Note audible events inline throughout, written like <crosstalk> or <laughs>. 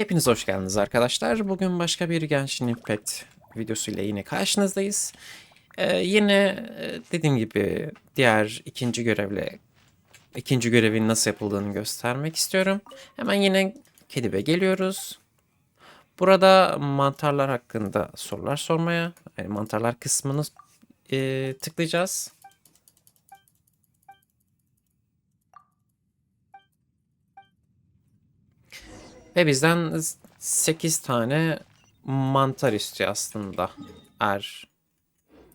Hepiniz hoş geldiniz arkadaşlar. Bugün başka bir Genshin Impact videosuyla yine karşınızdayız. Ee, yine e, dediğim gibi diğer ikinci görevle ikinci görevin nasıl yapıldığını göstermek istiyorum. Hemen yine Kedib'e geliyoruz. Burada mantarlar hakkında sorular sormaya, yani mantarlar kısmını e, tıklayacağız. Ve bizden 8 tane mantar istiyor aslında. Er.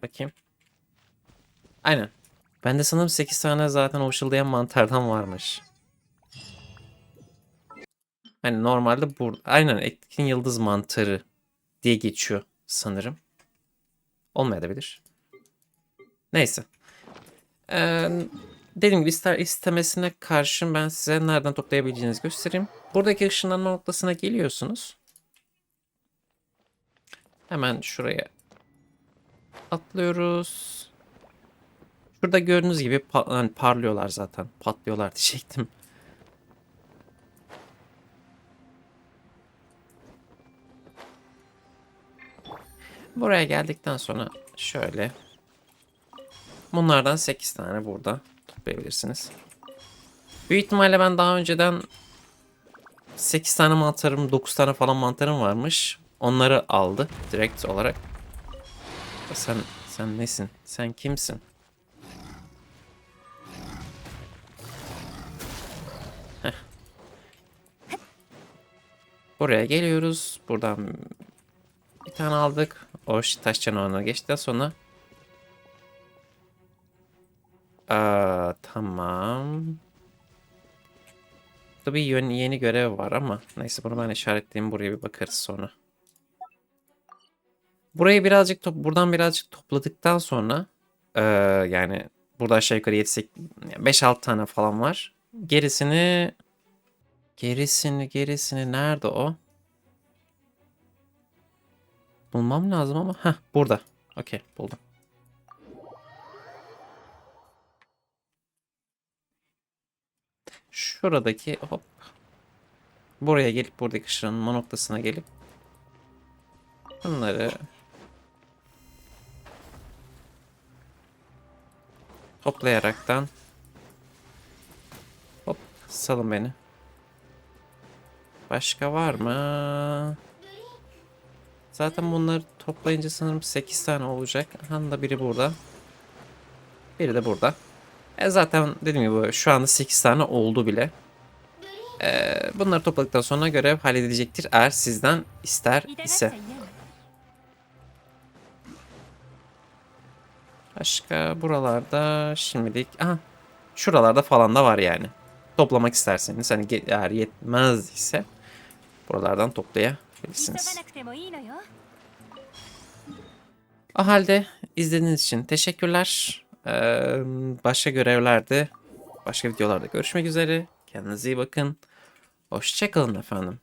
Bakayım. Aynen. Bende sanırım 8 tane zaten o ışıldayan mantardan varmış. Hani normalde burada. Aynen etkin yıldız mantarı diye geçiyor sanırım. Olmayabilir. Neyse. Ee, dediğim gibi ister istemesine karşın ben size nereden toplayabileceğinizi göstereyim. Buradaki ışınlanma noktasına geliyorsunuz. Hemen şuraya atlıyoruz. Şurada gördüğünüz gibi pa- hani parlıyorlar zaten. Patlıyorlar <laughs> diyecektim. Buraya geldikten sonra şöyle bunlardan 8 tane burada toplayabilirsiniz. Büyük ihtimalle ben daha önceden 8 tane mantarım, 9 tane falan mantarım varmış. Onları aldı direkt olarak. Sen sen nesin? Sen kimsin? Buraya geliyoruz. Buradan bir tane aldık. O taş canavarına geçtikten sonra Aa, tamam. Burada bir yeni, yeni görev var ama neyse bunu ben işaretleyeyim buraya bir bakarız sonra. Burayı birazcık top, buradan birazcık topladıktan sonra eee, yani burada aşağı yukarı 7 5-6 tane falan var. Gerisini gerisini gerisini nerede o? Bulmam lazım ama ha burada. Okey buldum. Şuradaki hop. Buraya gelip buradaki ışığın noktasına gelip bunları toplayaraktan hop salın beni. Başka var mı? Zaten bunları toplayınca sanırım 8 tane olacak. Aha da biri burada. Biri de burada. E zaten dediğim gibi şu anda 8 tane oldu bile. E, bunları topladıktan sonra görev halledilecektir eğer sizden ister ise. Başka buralarda şimdilik aha şuralarda falan da var yani. Toplamak isterseniz hani eğer yetmez ise buralardan toplayabilirsiniz. O halde izlediğiniz için teşekkürler. Başka görevlerde, başka videolarda görüşmek üzere. Kendinize iyi bakın. Hoşçakalın efendim.